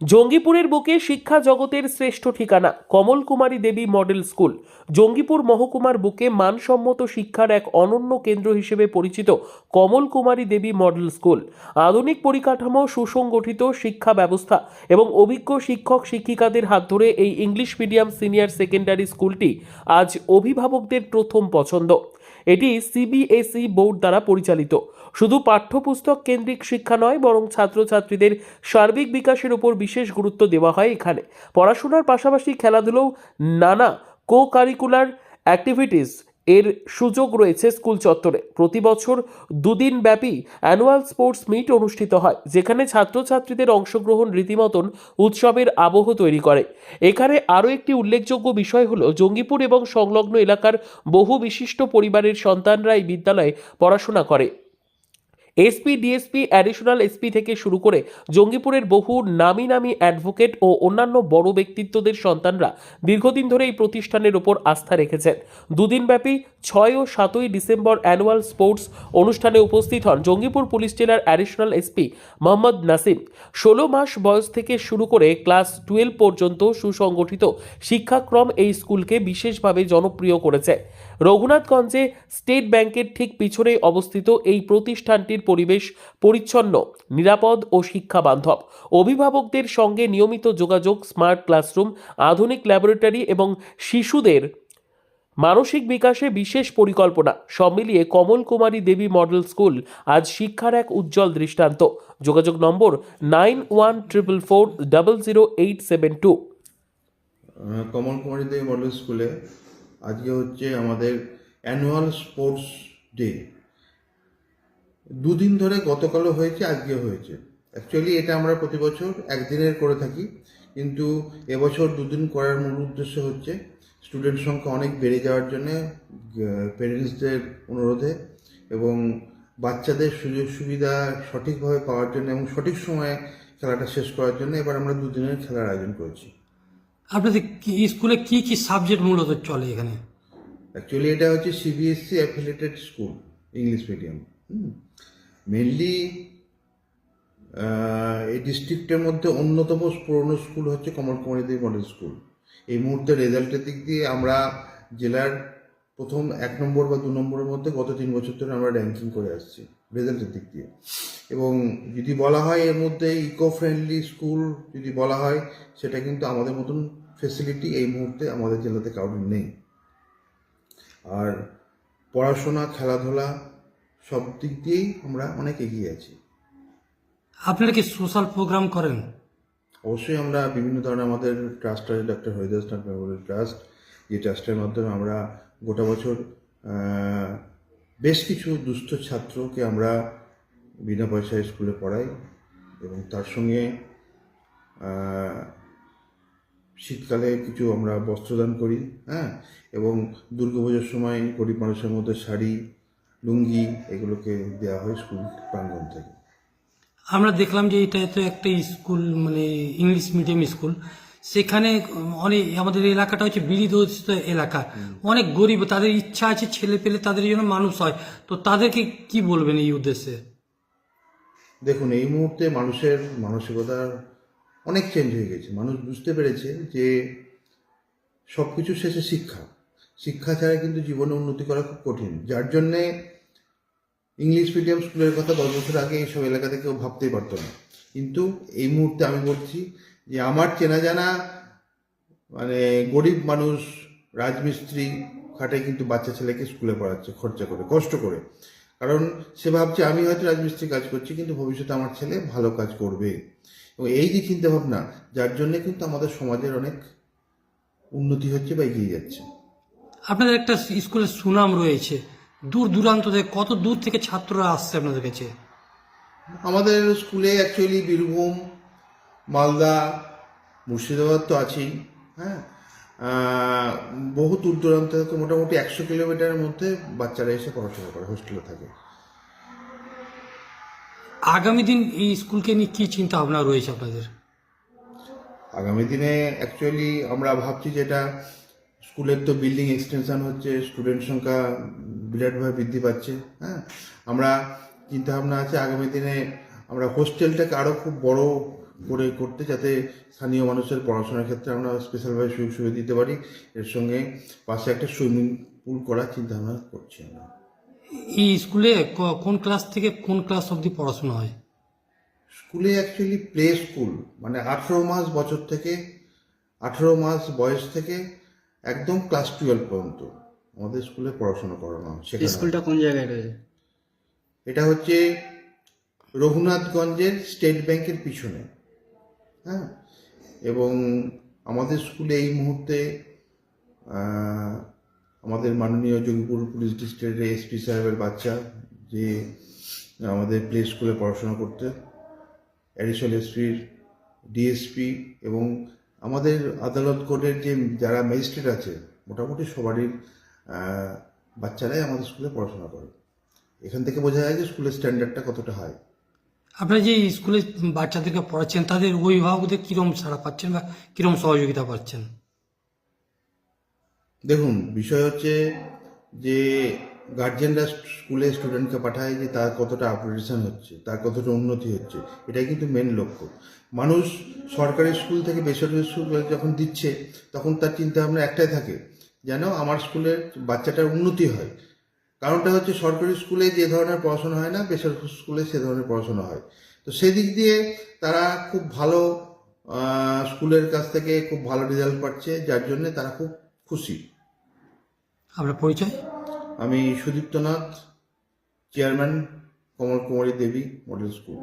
জঙ্গিপুরের বুকে শিক্ষা জগতের শ্রেষ্ঠ ঠিকানা, কমল কুমারী দেবী মডেল স্কুল। জঙ্গিপুর মহকুমার বুকে মানসম্মত শিক্ষার এক অনন্য কেন্দ্র হিসেবে পরিচিত কমল কুমারী দেবী মডেল স্কুল। আধুনিক পরিকাঠামো, সুসংগঠিত শিক্ষা ব্যবস্থা এবং অভিজ্ঞ শিক্ষক শিক্ষিকাদের হাত ধরে এই ইংলিশ মিডিয়াম সিনিয়র সেকেন্ডারি স্কুলটি আজ অভিভাবকদের প্রথম পছন্দ। এটি সিবিএসই বোর্ড দ্বারা পরিচালিত। শুধু পাঠ্যপুস্তক কেন্দ্রিক শিক্ষা নয়, বরং ছাত্রছাত্রীদের সার্বিক বিকাশের উপর বিশেষ গুরুত্ব দেওয়া হয় এখানে। পড়াশোনার পাশাপাশি খেলাধুলো নানা কো কারিকুলার অ্যাক্টিভিটিস এর সুযোগ রয়েছে স্কুল চত্বরে। প্রতি বছর দুদিন ব্যাপী অ্যানুয়াল স্পোর্টস মিট অনুষ্ঠিত হয়, যেখানে ছাত্রছাত্রীদের অংশগ্রহণ রীতিমতন উৎসবের আবহ তৈরি করে। এখানে আরও একটি উল্লেখযোগ্য বিষয় হলো, জঙ্গিপুর এবং সংলগ্ন এলাকার বহু বিশিষ্ট পরিবারের সন্তানরা এই বিদ্যালয়ে পড়াশোনা করে। এসপি, ডিএসপি অ্যাডিশনাল এসপি থেকে শুরু করে জঙ্গিপুরের বহু নামি নামি অ্যাডভোকেট ও অন্যান্য বড় ব্যক্তিত্বদের সন্তানরা দীর্ঘদিন ধরে এই প্রতিষ্ঠানের ওপর আস্থা রেখেছেন। দুদিনব্যাপী ছয় ও সাতই ডিসেম্বর অ্যানুয়াল স্পোর্টস অনুষ্ঠানে উপস্থিত হন জঙ্গিপুর পুলিশ জেলার অ্যাডিশনাল এসপি মোহাম্মদ নাসিম। ষোলো মাস বয়স থেকে শুরু করে ক্লাস টুয়েলভ পর্যন্ত সুসংগঠিত শিক্ষাক্রম এই স্কুলকে বিশেষভাবে জনপ্রিয় করেছে। রঘুনাথগঞ্জে স্টেট ব্যাংকের ঠিক পিছনেই অবস্থিত এই প্রতিষ্ঠানটির পরিবেশ পরিচ্ছন্ন, নিরাপদ ও শিক্ষা বান্ধব অভিভাবকদের সঙ্গে নিয়মিত যোগাযোগ, স্মার্ট ক্লাসরুম, আধুনিক ল্যাবরেটরি এবং শিশুদের মানসিক বিকাশে বিশেষ পরিকল্পনা। সব মিলিয়ে কমল কুমারী দেবী মডেল স্কুল আজ শিক্ষার এক উজ্জ্বল দৃষ্টান্ত। যোগাযোগ নম্বর nine one triple four double zero eight seven two. Kamal Kumari Debi model স্কুলে আজকে হচ্ছে আমাদের অ্যানুয়াল স্পোর্টস ডে দুদিন ধরে গতকালও হয়েছে আজকে হয়েছে। অ্যাকচুয়ালি এটা আমরা প্রতি বছর একদিনের করে থাকি, কিন্তু এবছর দুদিন করার মূল উদ্দেশ্য হচ্ছে স্টুডেন্ট সংখ্যা অনেক বেড়ে যাওয়ার জন্যে পেরেন্টসদের অনুরোধে এবং বাচ্চাদের সুযোগ সুবিধা সঠিকভাবে পাওয়ার জন্য এবং সঠিক সময়ে খেলাটা শেষ করার জন্য এবার আমরা দুদিনের খেলার আয়োজন করেছি। আপনাদের স্কুলে কি কি সাবজেক্ট মূলত চলে এখানে? অ্যাকচুয়ালি এটা হচ্ছে CBSE affiliated school English medium mainly এই ডিস্ট্রিক্টের মধ্যে অন্যতম পুরনো স্কুল হচ্ছে কমল কুমারী মডেল স্কুল এই মুহূর্তে রেজাল্টের দিক দিয়ে আমরা জেলার প্রথম এক নম্বর বা দু নম্বরের মধ্যে গত তিন বছর ধরে আমরা র্যাঙ্কিং করে আসছি। রেজাল্টের দিক দিয়ে। এবং যদি বলা হয় এর মধ্যে ইকো ফ্রেন্ডলি স্কুল যদি বলা হয় সেটা কিন্তু আমাদের মতন ফেসিলিটি এই মুহূর্তে আমাদের জেলাতে কারোর নেই। আর পড়াশোনা খেলাধুলা সব দিক দিয়েই আমরা অনেক এগিয়ে আছি। আপনারা কি সোশ্যাল প্রোগ্রাম করেন? অবশ্যই আমরা বিভিন্ন ধরনের আমাদের ট্রাস্ট আছে ডক্টর হরিদাসনাথ মেমোরিয়াল ট্রাস্ট যে ট্রাস্টের মাধ্যমে আমরা গোটা বছর বেশ কিছু দুস্থ ছাত্রকে আমরা বিনা পয়সায় স্কুলে পড়াই এবং তার সঙ্গে শীতকালে কিছু আমরা বস্ত্রদান করি হ্যাঁ? এবং দুর্গাপুজোর সময় গরিব মানুষের মধ্যে শাড়ি, লুঙ্গি এগুলোকে দেওয়া হয় স্কুল প্রাঙ্গণ থেকে। আমরা দেখলাম যে এটা তো একটা স্কুল মানে ইংলিশ মিডিয়াম স্কুল। সেখানে, অনেক, আমাদের এলাকাটা হচ্ছে বিড়িদোষিত এলাকা। অনেক গরিব, তাদের ইচ্ছা আছে ছেলে পেলে তাদের জন্য মানুষ হয়। তো তাদেরকে কি বলবেন এই উদ্দেশ্যে? দেখুন, এই মুহূর্তে মানুষের মানসিকতার অনেক চেঞ্জ হয়ে গেছে। মানুষ বুঝতে পেরেছে যে সব কিছু শেষে শিক্ষা। শিক্ষা ছাড়া কিন্তু জীবনে উন্নতি করা খুব কঠিন। যার জন্যে ইংলিশ মিডিয়াম স্কুলের কথা দশ বছর আগে এইসব এলাকাতে কেউ ভাবতেই পারতো না। কিন্তু এই মুহূর্তে আমি বলছি যে আমার চেনা জানা মানে গরিব মানুষ রাজমিস্ত্রি খাটে কিন্তু বাচ্চা ছেলেকে স্কুলে পড়াচ্ছে খরচা করে কষ্ট করে। কারণ সে ভাবছে আমি হয়তো রাজমিস্ত্রি কাজ করছি কিন্তু ভবিষ্যতে আমার ছেলে ভালো কাজ করবে। এবং এই যে চিন্তা ভাবনা যার জন্য কিন্তু আমাদের সমাজের অনেক উন্নতি হচ্ছে বা এগিয়ে যাচ্ছে। আপনাদের একটা স্কুলের সুনাম রয়েছে। দূর দূরান্ত থেকে কত দূর থেকে ছাত্ররা আসছে আপনাদের কাছে? আমাদের স্কুলে অ্যাকচুয়ালি বীরভূম মালদা মুর্শিদাবাদ তো আছেই হ্যাঁ? বহু দূর দূরান্ত থেকে মোটামুটি একশো কিলোমিটারের মধ্যে বাচ্চারা এসে পড়াশোনা করে হোস্টেলে থাকে। আগামী দিন এই স্কুলকে নিয়ে কি চিন্তা ভাবনা রয়েছে আপনাদের? আগামী দিনে অ্যাকচুয়ালি আমরা ভাবছি যেটা স্কুলের তো বিল্ডিং এক্সটেনশন হচ্ছে স্টুডেন্ট সংখ্যা বিরাটভাবে বৃদ্ধি পাচ্ছে হ্যাঁ? আমরা চিন্তা ভাবনা আছে আগামী দিনে আমরা হোস্টেলটাকে আরও খুব বড় করে করতে যাতে স্থানীয় মানুষের পড়াশোনার ক্ষেত্রে আমরা স্পেশালভাবে সুযোগ সুবিধা দিতে পারি। এর সঙ্গে পাশে একটা সুইমিং পুল করার চিন্তা ভাবনা করছি আমরা। এই স্কুলে ক- কোন ক্লাস থেকে কোন ক্লাস অবধি পড়াশোনা হয়? স্কুলে অ্যাকচুয়ালি প্লে স্কুল মানে আঠেরো মাস বছর থেকে আঠেরো মাস বয়স থেকে একদম ক্লাস টুয়েলভ পর্যন্ত আমাদের স্কুলে পড়াশোনা করানো হয় হয়। স্কুলটা কোন জায়গায় রয়েছে? এটা হচ্ছে রঘুনাথগঞ্জের স্টেট ব্যাংকের পিছনে। হ্যাঁ। এবং আমাদের স্কুলে এই মুহূর্তে আমাদের মাননীয় যোগীপুর পুলিশ ডিস্ট্রিক্টের এসপি সাহেবের বাচ্চা, যে আমাদের প্লে স্কুলে পড়াশোনা করতে অ্যাডিশনাল এসপির ডিএসপি এবং আমাদের আদালত কোর্টের যে যারা ম্যাজিস্ট্রেট আছে, মোটামুটি সবারই বাচ্চারাই আমাদের স্কুলে পড়াশোনা করে। এখান থেকে বোঝা যায় যে স্কুলের স্ট্যান্ডার্ডটা কতটা হাই আপনারা যে স্কুলে বাচ্চাদেরকে পড়াচ্ছেন, তাদের অভিভাবকদের কিরম সাড়া পাচ্ছেন বা কিরম সহযোগিতা পাচ্ছেন? দেখুন, বিষয় হচ্ছে যে গার্জেনরা স্কুলে স্টুডেন্টকে পাঠায় যে তার কতটা আপগ্রেডেশন হচ্ছে, তার কতটা উন্নতি হচ্ছে, এটাই কিন্তু মেন লক্ষ্য। মানুষ সরকারি স্কুল থেকে বেসরকারি স্কুল যখন দিচ্ছে, তখন তার চিন্তা ভাবনা একটাই থাকে, যেন আমার স্কুলের বাচ্চাটার উন্নতি হয়। কারণটা হচ্ছে সরকারি স্কুলে যে ধরনের পড়াশোনা হয় না বেসরকারি স্কুলে সে ধরনের পড়াশোনা হয়। তো সেদিক দিয়ে তারা খুব ভালো স্কুলের কাছ থেকে খুব ভালো রেজাল্ট পাচ্ছে যার জন্য তারা খুব খুশি। আপনার পরিচয়? আমি Sudiptanath chairman Kamal Kumari Debi model school